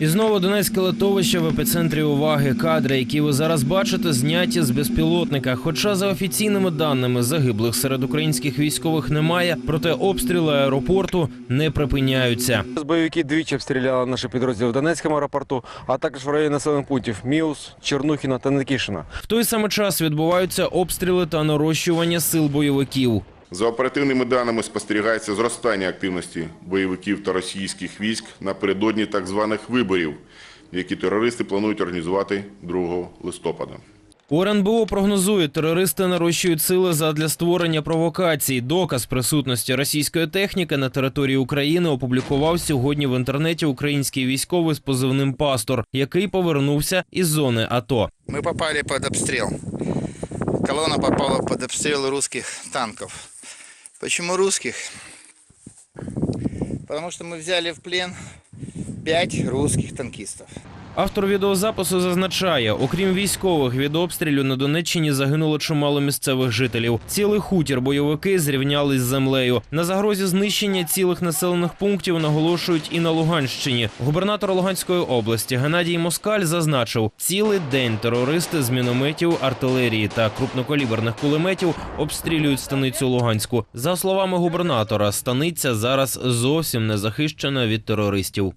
І знову Донецьке литовище в епіцентрі уваги. Кадри, які ви зараз бачите, зняті з безпілотника. Хоча за офіційними даними загиблих серед українських військових немає, проте обстріли аеропорту не припиняються. Бойовики двічі обстріляли наші підрозділи в Донецькому аеропорту, а також в районі населених пунктів Міус, Чернухіна та Никішина. В той самий час відбуваються обстріли та нарощування сил бойовиків. За оперативними даними спостерігається зростання активності бойовиків та російських військ напередодні так званих виборів, які терористи планують організувати 2 листопада. У РНБО прогнозують, терористи нарощують сили задля створення провокацій. Доказ присутності російської техніки на території України опублікував сьогодні в інтернеті український військовий з позивним пастор, який повернувся із зони АТО. Мы попали под обстрел. Колонна попала под обстрел русских танков. Почему русских? Потому что мы взяли в плен пять русских танкистов. Автор відеозапису зазначає, окрім військових від обстрілю на Донеччині загинуло чимало місцевих жителів. Цілий хутір бойовики зрівняли з землею. На загрозі знищення цілих населених пунктів наголошують і на Луганщині. Губернатор Луганської області Геннадій Москаль зазначив, цілий день терористи з мінометів, артилерії та крупнокаліберних кулеметів обстрілюють станицю Луганську. За словами губернатора, станиця зараз зовсім не захищена від терористів.